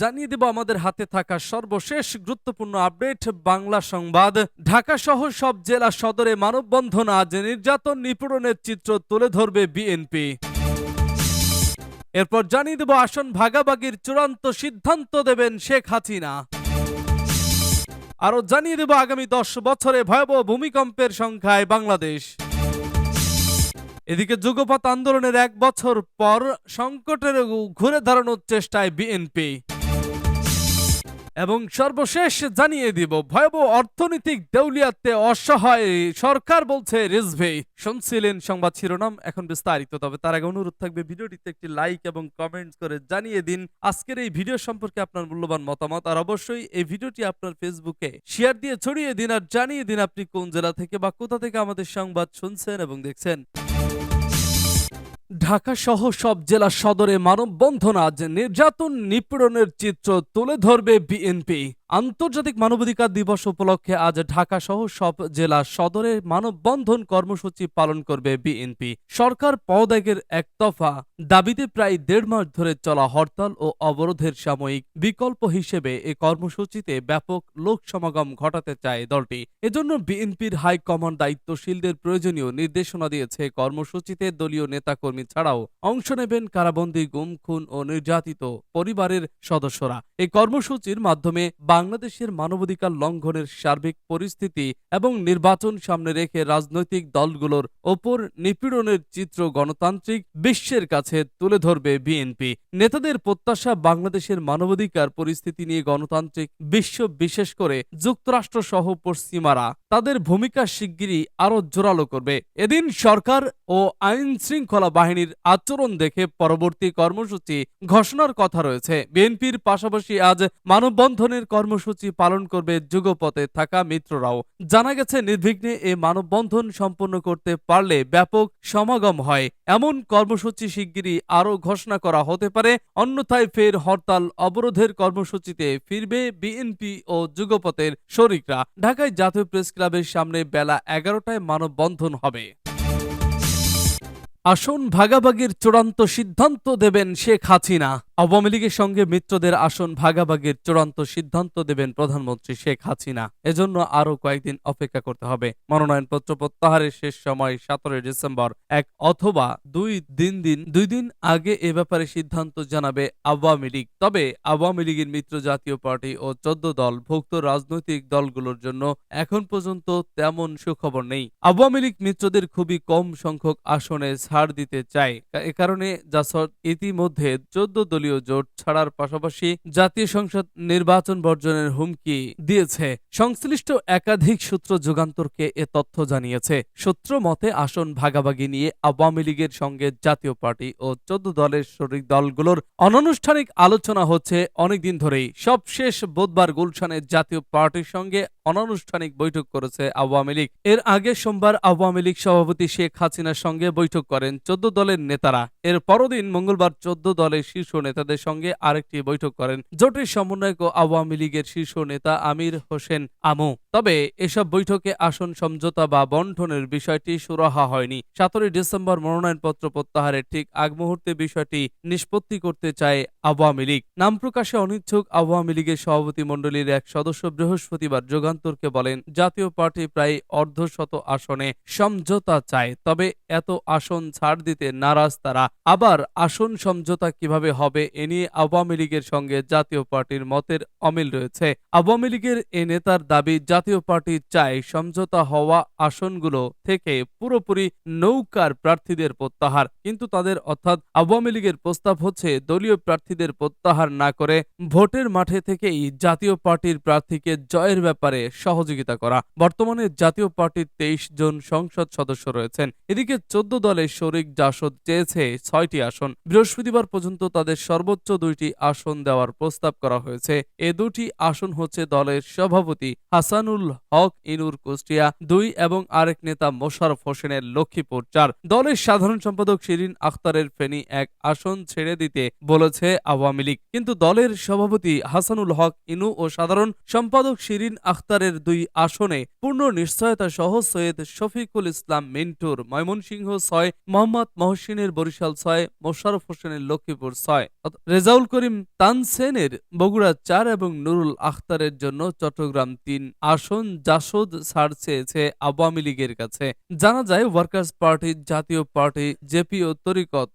জানিয়ে দেব আমাদের হাতে থাকা সর্বশেষ গুরুত্বপূর্ণ আপডেট, বাংলা সংবাদ। ঢাকা সহ সব জেলা সদরে মানববন্ধন আজ নির্যাতন নিপীড়নের চিত্র তুলে ধরবে বিএনপি। এরপর জানিয়ে দেব আসন ভাগাভাগির চূড়ান্ত সিদ্ধান্ত দেবেন শেখ হাসিনা। আরও জানিয়ে দেব আগামী দশ বছরে ভয়াবহ ভূমিকম্পের সংখ্যায় বাংলাদেশ। এদিকে যুগপৎ আন্দোলনের এক বছর পর সংকটের ঘুরে দাঁড়ানোর চেষ্টায় বিএনপি। এবং সর্বশেষ জানিয়ে দিব, ভয়াবহ অর্থনৈতিক দেউলিয়াতে অসহায় সরকার বলছে রিজভে। শুনছিলেন সংবাদ শিরোনাম, এখন বিস্তারিত। তবে তার আগে অনুরোধ থাকবে, ভিডিওটিতে একটি লাইক এবং কমেন্টস করে জানিয়ে দিন আজকের এই ভিডিও সম্পর্কে আপনার মূল্যবান মতামত। আর অবশ্যই এই ভিডিওটি আপনার ফেসবুকে শেয়ার দিয়ে ছড়িয়ে দিন, আর জানিয়ে দিন আপনি কোন জেলা থেকে বা কোথা থেকে আমাদের সংবাদ শুনছেন এবং দেখছেন। ঢাকা সহ সব জেলা সদরে মানববন্ধন আজ নির্যাতন নিপীড়নের চিত্র তুলে ধরবে বিএনপি। আন্তর্জাতিক মানবাধিকার দিবস উপলক্ষে আজ ঢাকা সহ সব জেলা সদরে মানববন্ধন কর্মসূচি পালন করবে বিএনপি। সরকার পদত্যাগের এক দফা দাবিতে প্রায় দেড় মাস ধরে চলা হরতাল ও অবরোধের সাময়িক বিকল্প হিসেবে এ কর্মসূচিতে ব্যাপক লোক সমাগম ঘটাতে চায় দলটি। এজন্য বিএনপির হাইকমান্ড দায়িত্বশীলদের প্রয়োজনীয় নির্দেশনা দিয়েছে কর্মসূচিতে দলীয় নেতাকর্মী ছাড়াও অংশ নেবেন কারাবন্দী, গুম, খুন ও নির্যাতিত পরিবারের সদস্যরা। এই কর্মসূচির মাধ্যমে বাংলাদেশের মানবাধিকার লঙ্ঘনের সার্বিক পরিস্থিতি এবং নির্বাচন সামনে রেখে রাজনৈতিক দলগুলোর ওপর নিপীড়নের চিত্র গণতান্ত্রিক বিশ্বের কাছে তুলে ধরবে বিএনপি। নেতাদের প্রত্যাশা বাংলাদেশের মানবাধিকার পরিস্থিতি নিয়ে গণতান্ত্রিক বিশ্ব বিশেষ করে যুক্তরাষ্ট্র সহ পশ্চিমারা তাদের ভূমিকা শিগগিরই আরও জোরালো করবে। এদিন সরকার ও আইন শৃঙ্খলা বাহিনীর আচরণ দেখে পরবর্তী কর্মসূচি ঘোষণার কথা রয়েছে। বিএনপির পাশাপাশি আজ মানববন্ধনের কর্মসূচি পালন করবে যুগপথে থাকা মিত্ররাও। জানা গেছে, নির্বিঘ্নে এ মানববন্ধন সম্পন্ন করতে পারলে ব্যাপক সমাগম হয়। এমন কর্মসূচি শিগগিরই আরও ঘোষণা করা হতে পারে। অন্যথায় ফের হরতাল অবরোধের কর্মসূচিতে ফিরবে বিএনপি ও যুগপথের শরিকরা। ঢাকায় জাতীয় প্রেস ক্লাবের সামনে বেলা এগারোটায় মানববন্ধন হবে। আসন ভাগাভাগির চূড়ান্ত সিদ্ধান্ত দেবেন শেখ হাসিনা। আওয়ামী লীগের সঙ্গে মিত্রদের আসন ভাগাভাগির চূড়ান্ত সিদ্ধান্ত দেবেন প্রধানমন্ত্রী শেখ হাসিনা। এজন্য আরও কয়েকদিন অপেক্ষা করতে হবে। মনোনয়নপত্র প্রত্যাহারের শেষ সময় সতেরোই ডিসেম্বর এক অথবা দুই দিন দিন, দুই দিন আগে এ ব্যাপারে সিদ্ধান্ত জানাবে আওয়ামী লীগ। তবে আওয়ামী লীগের মিত্র জাতীয় পার্টি ও চোদ্দ দল ভুক্ত রাজনৈতিক দলগুলোর জন্য এখন পর্যন্ত তেমন সুখবর নেই। আওয়ামী লীগ মিত্রদের খুবই কম সংখ্যক আসনে ছাড় দিতে চায়। এ কারণে জাসদ ইতিমধ্যে চোদ্দ দলীয় জোট ছাড়ার পাশাপাশি জাতীয় সংসদ নির্বাচন বর্জনের হুমকি দিয়েছে। সংশ্লিষ্ট একাধিক সূত্র যুগান্তরকে এ তথ্য জানিয়েছে। সূত্র মতে, আসন ভাগাভাগি নিয়ে আওয়ামী লীগের সঙ্গে জাতীয় পার্টি ও চোদ্দ দলের শরিক দলগুলোর অনানুষ্ঠানিক আলোচনা হচ্ছে অনেকদিন ধরেই। সবশেষ বুধবার গুলশানের জাতীয় পার্টির সঙ্গে অনানুষ্ঠানিক বৈঠক করেছে আওয়ামী লীগ। এর আগে সোমবার আওয়ামী লীগ সভাপতি শেখ হাসিনার সঙ্গে বৈঠক করেন চোদ্দ দলের নেতারা। এর পরদিন মঙ্গলবার চোদ্দ দলের শীর্ষ নেতাদের সঙ্গে আরেকটি বৈঠক করেন জোটের সমন্বয়ক আওয়ামী লীগের শীর্ষ নেতা আমির হোসেন আমু। তবে এসব বৈঠকে আসন সমঝোতা বা বন্টনের বিষয়টি সুরাহা হয়নি। সতেরোই ডিসেম্বর মনোনয়নপত্র প্রত্যাহারের ঠিক আগ মুহূর্তে বিষয়টি নিষ্পত্তি করতে চায় আওয়ামী লীগ। নাম প্রকাশে অনিচ্ছুক আওয়ামী লীগের সভাপতি মণ্ডলীর এক সদস্য বৃহস্পতিবার যুগান্তরকে বলেন, জাতীয় পার্টি প্রায় অর্ধশত আসনে সমঝোতা চায়, তবে এত আসন ছাড় দিতে নারাজ তারা। আবার আসন সমঝোতা কীভাবে হবে এ নিয়ে আওয়ামী লীগের সঙ্গে জাতীয় পার্টির মতের অমিল রয়েছে। আওয়ামী লীগের এ নেতার দাবি, জাতীয় পার্টি চায় সমঝোতা হওয়া আসনগুলো থেকে পুরোপুরি নৌকার প্রার্থীদের প্রত্যাহার। কিন্তু তাদের অর্থাৎ আওয়ামী লীগের প্রস্তাব হচ্ছে, দলীয় প্রার্থীদের প্রত্যাহার না করে ভোটের মাঠে থেকেই জাতীয় পার্টির প্রার্থীকে জয়ের ব্যাপারে সহযোগিতা করা। বর্তমানে জাতীয় পার্টির তেইশ জন সংসদ সদস্য রয়েছেন। এদিকে চোদ্দ দলের শরিক জাসদ চেয়েছে ছয়টি আসন। বৃহস্পতিবার পর্যন্ত তাদের সর্বোচ্চ দুইটি আসন দেওয়ার প্রস্তাব করা হয়েছে। এ দুটি আসন হচ্ছে দলের সভাপতি হাসানুল হক ইনুর কুষ্টিয়া, দুই এবং আরেক নেতা মোশারফ হোসেনের লক্ষ্মীপুর চার। দলের সাধারণ সম্পাদক শিরিন আখতারের ফেনী এক আসন ছেড়ে দিতে বলেছে আওয়ামী লীগ। কিন্তু দলের সভাপতি হাসানুল হক ইনু ও সাধারণ সম্পাদক শিরিন আখতার আখতারের দুই আসনে পূর্ণ নিশ্চয়তা সহ সৈয়দ শফিকুল ইসলাম মিন্টুর, ময়মনসিংহ ছয়, মোহাম্মদ মহসিনের বরিশাল ছয় মোশারফ হোসেনের লক্ষ্মীপুর ছয়। রেজাউল করিম তানসেনের বগুড়া চার এবং নুরুল আখতারের জন্য চট্টগ্রাম তিন আসন জাসদ ছাড় চেয়েছে আওয়ামী লীগের কাছে। জানা যায়, ওয়ার্কার্স পার্টি, জাতীয় পার্টি, জেপি ও তরিকত।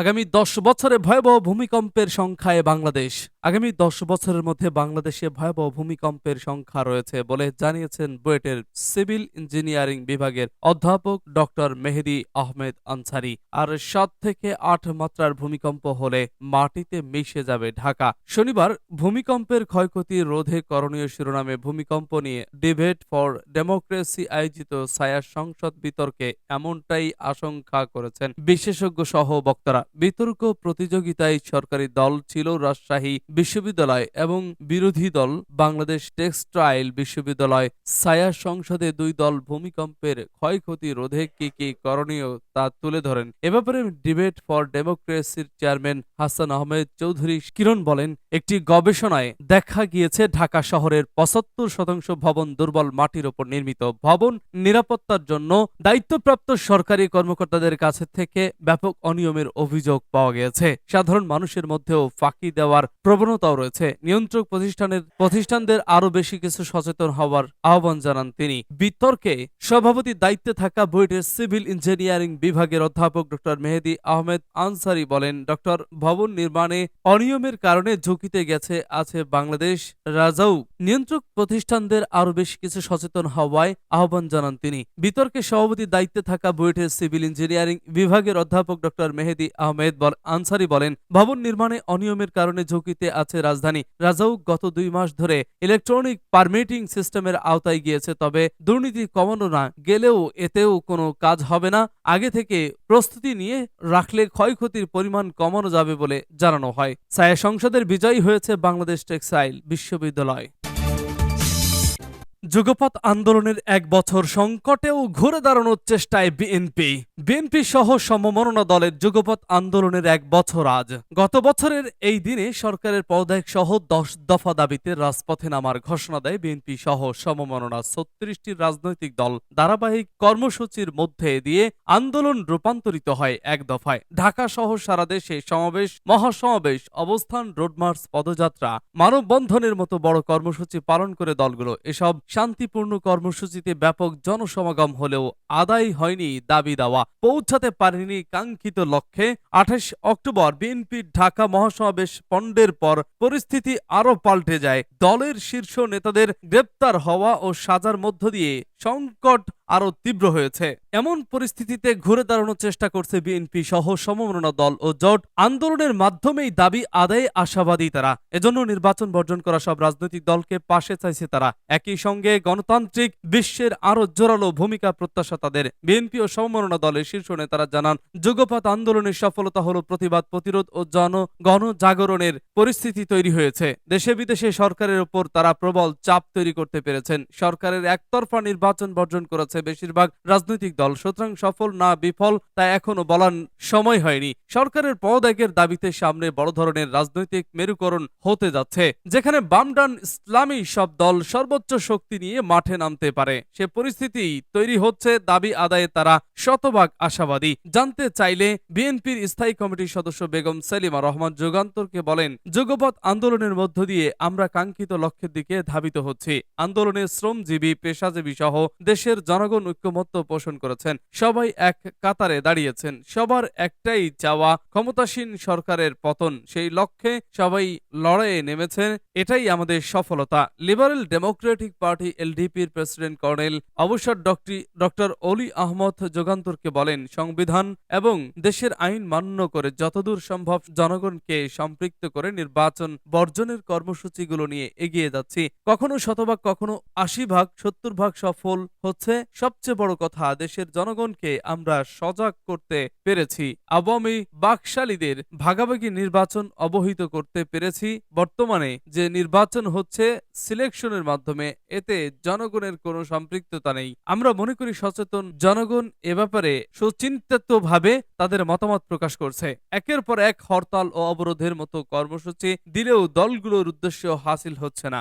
আগামী দশ বছরে ভয়াবহ ভূমিকম্পের সংখ্যায় বাংলাদেশ। আগামী দশ বছরের মধ্যে বাংলাদেশে ভয়াবহ ভূমিকম্পের সংখ্যা রয়েছে বলে জানিয়েছেন বুয়েটের সিভিল ইঞ্জিনিয়ারিং বিভাগের অধ্যাপক ডক্টর মেহেদি আহমেদ আনসারি। আর সাত থেকে আট মাত্রার ভূমিকম্প হলে মাটিতে মিশে যাবে ঢাকা। শনিবার ভূমিকম্পের ক্ষয়ক্ষতি রোধে করণীয় শিরোনামে ভূমিকম্প নিয়ে ডিবেট ফর ডেমোক্রেসি আয়োজিত ছায়া সংসদ বিতর্কে এমনটাই আশঙ্কা করেছেন বিশেষজ্ঞ সহ বক্তারা। বিতর্ক প্রতিযোগিতায় সরকারি দল ছিল রাজশাহী বিশ্ববিদ্যালয় এবং বিরোধী দল বাংলাদেশ টেক্সটাইল বিশ্ববিদ্যালয় ছায়া সংসদে দুই দল ভূমিকম্পের ক্ষয়ক্ষতি রোধে কি কি করণীয় তা তুলে ধরেন। এ ব্যাপারে ডিবেট ফর ডেমোক্রেসির চেয়ারম্যান হাসান আহমেদ চৌধুরী কিরণ বলেন, একটি গবেষণায় দেখা গিয়েছে ঢাকা শহরের পঁচাত্তর শতাংশ ভবন দুর্বল মাটির ওপর নির্মিত। ভবন নিরাপত্তার জন্য দায়িত্বপ্রাপ্ত সরকারি কর্মকর্তাদের কাছে থেকে ব্যাপক অনিয়মের অভিযোগ পাওয়া গেছে সাধারণ মানুষের মধ্যেও ফাঁকি দেওয়ার প্রবণতাও রয়েছে। নিয়ন্ত্রক প্রতিষ্ঠানের প্রতিষ্ঠানদের আরও বেশি কিছু সচেতন হওয়ার আহ্বান জানান তিনি। বিতর্কে সভাপতি দায়িত্বে থাকা বুয়েটের সিভিল ইঞ্জিনিয়ারিং বিভাগের অধ্যাপক ডক্টর মেহেদি আহমেদ আনসারি বলেন ডক্টর ভবন নির্মাণে অনিয়মের কারণে ঝুঁকিতে গেছে, আছে বাংলাদেশ রাজাউ নিয়ন্ত্রক প্রতিষ্ঠানদের আরও বেশি কিছু সচেতন হওয়ায় আহ্বান জানান তিনি। বিতর্কে সভাপতি দায়িত্বে থাকা বুয়েটের সিভিল ইঞ্জিনিয়ারিং বিভাগের অধ্যাপক ডক্টর মেহেদি আহমেদ আনসারি বলেন, ভবন নির্মাণে অনিয়মের কারণে ঝুঁকিতে আছে রাজধানী রাজাউ গত দুই মাস ধরে ইলেকট্রনিক পারমিটিং সিস্টেমের আওতায় গিয়েছে, তবে দুর্নীতি কমানো না গেলেও এতেও কোনো কাজ হবে না। আগে থেকে প্রস্তুতি নিয়ে রাখলে ক্ষয়ক্ষতির পরিমাণ কমানো যাবে বলে জানানো হয়। ছায়া সংসদের বিজয়ী হয়েছে বাংলাদেশ টেক্সটাইল বিশ্ববিদ্যালয়। যুগপৎ আন্দোলনের এক বছর সংকটেও ঘুরে দাঁড়ানোর চেষ্টায় বিএনপি। বিএনপি সহ সমমননা দলের যুগপৎ আন্দোলনের এক বছর আজ। গত বছরের এই দিনে সরকারের পদত্যাগ সহ দশ দফা দাবিতে রাজপথে নামার ঘোষণা দেয় বিএনপি সহ সমমননা ছত্রিশটি রাজনৈতিক দল। ধারাবাহিক কর্মসূচির মধ্যে দিয়ে আন্দোলন রূপান্তরিত হয় এক দফায়। ঢাকা সহ সারা দেশে সমাবেশ, মহাসমাবেশ, অবস্থান, রোডমার্চ, পদযাত্রা, মানববন্ধনের মতো বড় কর্মসূচি পালন করে দলগুলো। এসব শান্তিপূর্ণ কর্মসূচিতে ব্যাপক জনসমাগম হলেও আদায় হয়নি দাবি দাওয়া। পৌঁছাতে পারেনি কাঙ্ক্ষিত লক্ষ্যে। আঠাশ অক্টোবর বিএনপির ঢাকা মহাসমাবেশ পণ্ডের পর পরিস্থিতি আরও পাল্টে যায়। দলের শীর্ষ নেতাদের গ্রেপ্তার হওয়া ও সাজার মধ্য দিয়ে সংকট আরও তীব্র হয়েছে। এমন পরিস্থিতিতে ঘুরে দাঁড়ানোর চেষ্টা করছে বিএনপি সহ সমমনা দল ও জোট। আন্দোলনের মাধ্যমেই দাবি আদায়ে আশাবাদী তারা। এজন্য নির্বাচন বর্জন করা সব রাজনৈতিক দলকে পাশে চাইছে তারা। একই সঙ্গে গণতান্ত্রিক বিশ্বের আরও জোরালো ভূমিকা প্রত্যাশা তাদের। বিএনপি ও সমমনা দলের শীর্ষ নেতারা জানান যুগপাত আন্দোলনের সফলতা হলো প্রতিবাদ, প্রতিরোধ ও জন, গণজাগরণের পরিস্থিতি তৈরি হয়েছে। দেশে বিদেশে সরকারের উপর তারা প্রবল চাপ তৈরি করতে পেরেছেন। সরকারের একতরফা নির্বাচন বর্জন করেছে বেশিরভাগ রাজনৈতিক দল। সুতরাং সফল না বিফল তা এখনও বলার সময় হয়নি। সরকারের পদত্যাগের দাবিতে সামনে বড় ধরনের রাজনৈতিক মেরুকরণ হতে যাচ্ছে, যেখানে বামডান ইসলামী সব দল সর্বোচ্চ শক্তি নিয়ে মাঠে নামতে পারে। সে পরিস্থিতি তৈরি হচ্ছে দাবি আদায়ে তারা শতভাগ আশাবাদী। জানতে চাইলে বিএনপির স্থায়ী কমিটির সদস্য বেগম সেলিমা রহমান যুগান্তরকে বলেন, যুগপৎ আন্দোলনের মধ্য দিয়ে আমরা কাঙ্ক্ষিত লক্ষ্যের দিকে ধাবিত হচ্ছি। আন্দোলনে শ্রমজীবী, পেশাজীবী সহ দেশের জনগণ ঐক্যমত্য পোষণ করেছেন। সবাই এক কাতারে দাঁড়িয়েছেন। সবার একটাই চাওয়া, ক্ষমতাসীন সরকারের পতন। সেই লক্ষ্যে সবাই লড়াইয়ে নেমেছেন। এটাই আমাদের সফলতা। লিবারেল ডেমোক্রেটিক পার্টি এলডিপির প্রেসিডেন্ট কর্নেল অবসর ডক্টর অলি আহমদ যোগান্তরকে বলেন, সংবিধান এবং দেশের আইন মান্য করে যতদূর সম্ভব জনগণকে সম্পৃক্ত করে নির্বাচন বর্জনের কর্মসূচিগুলো নিয়ে এগিয়ে যাচ্ছি। কখনো শতভাগ, কখনো আশি ভাগ সত্তর ভাগ সফল হচ্ছে সবচেয়ে বড় কথা, দেশের জনগণকে আমরা সজাগ করতে পেরেছি। আওয়ামী বাকশালীদের ভাগাভাগি নির্বাচন অবহিত করতে পেরেছি। বর্তমানে যে নির্বাচন হচ্ছে সিলেকশনের মাধ্যমে, এতে জনগণের কোনো সম্পৃক্ততা নেই। আমরা মনে করি সচেতন জনগণ এ ব্যাপারে সুচিন্তিতভাবে তাদের মতামত প্রকাশ করছে। একের পর এক হরতাল ও অবরোধের মতো কর্মসূচি দিলেও দলগুলোর উদ্দেশ্য হাসিল হচ্ছে না।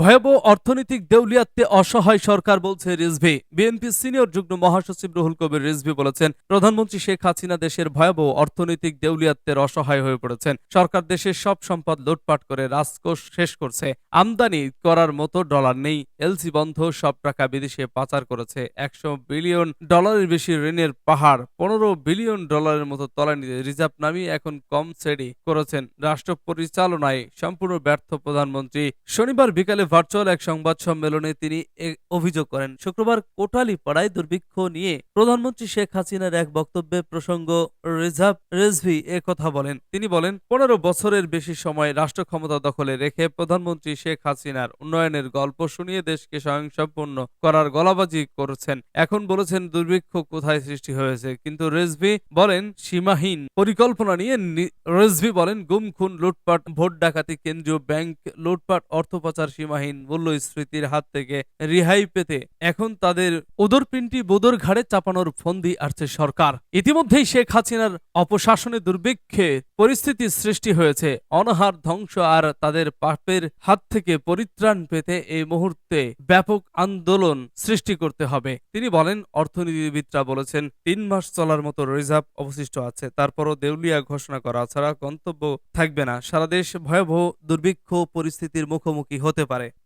ভয়াবহ অর্থনৈতিক দেউলিয়াত্বে অসহায় সরকার বলছে রিজভি। বিএনপি সিনিয়র যুগ্ম মহাসচিব রুহুল কবির রিজভি বলেছেন, প্রধানমন্ত্রী শেখ হাসিনা দেশের ভয়াবহ অর্থনৈতিক দেউলিয়াত্বের অসহায় হয়ে পড়েছেন। সরকার দেশের সব সম্পদ লুটপাট করে রাজকোষ শেষ করছে। আমদানি করার মতো ডলার নেই। এলসি বন্ধ, সব টাকা বিদেশে পাচার করেছে। একশো বিলিয়ন ডলারের বেশি ঋণের পাহাড়, পনেরো বিলিয়ন ডলারের মতো তলানিতে রিজার্ভ নামিয়ে এখন কম সেডি করেছেন। রাষ্ট্র পরিচালনায় সম্পূর্ণ ব্যর্থ প্রধানমন্ত্রী। শনিবার বিকালে ভার্চুয়াল এক সংবাদ সম্মেলনে তিনি অভিযোগ করেন। শুক্রবার কোটালি পাড়ায় দুর্ভিক্ষ নিয়ে প্রধানমন্ত্রী শেখ হাসিনার এক বক্তব্যে প্রসঙ্গ রিজার্ভ রেজভি এ কথা বলেন। তিনি বলেন, পনেরো বছরের বেশি সময় রাষ্ট্র ক্ষমতা দখলে রেখে প্রধানমন্ত্রী শেখ হাসিনার উন্নয়নের গল্প শুনিয়ে দেশকে স্বয়ংসম্পূর্ণ করার গলাবাজি করেছেন। এখন বলেছেন, দুর্ভিক্ষ কোথায় সৃষ্টি হয়েছে? কিন্তু রেজভি বলেন, সীমাহীন পরিকল্পনা নিয়ে রেজভি বলেন, গুম, খুন, লুটপাট, ভোট ডাকাতি, কেন্দ্রীয় ব্যাংক লুটপাট, অর্থ পাচার সীমাহীন মূল্যস্ফীতির হাত থেকে রেহাই পেতে এখন তাদের উদরপিণ্ডি বোদর ঘাড়ে চাপানোর ফন্দি আসছে সরকার। ইতিমধ্যেই শেখ হাসিনার অপশাসনে দুর্ভিক্ষে পরিস্থিতির সৃষ্টি হয়েছে। অনাহার, ধ্বংস আর তাদের পাপের হাত থেকে পরিত্রাণ পেতে এই মুহূর্তে ব্যাপক আন্দোলন সৃষ্টি করতে হবে। তিনি বলেন, অর্থনীতিবিদরা বলেছেন, তিন মাস চলার মতো রিজার্ভ অবশিষ্ট আছে। তারপরও দেউলিয়া ঘোষণা করা ছাড়া গন্তব্য থাকবে না। সারা দেশ ভয়াবহ দুর্ভিক্ষ পরিস্থিতির মুখোমুখি হতে পারে। Bye.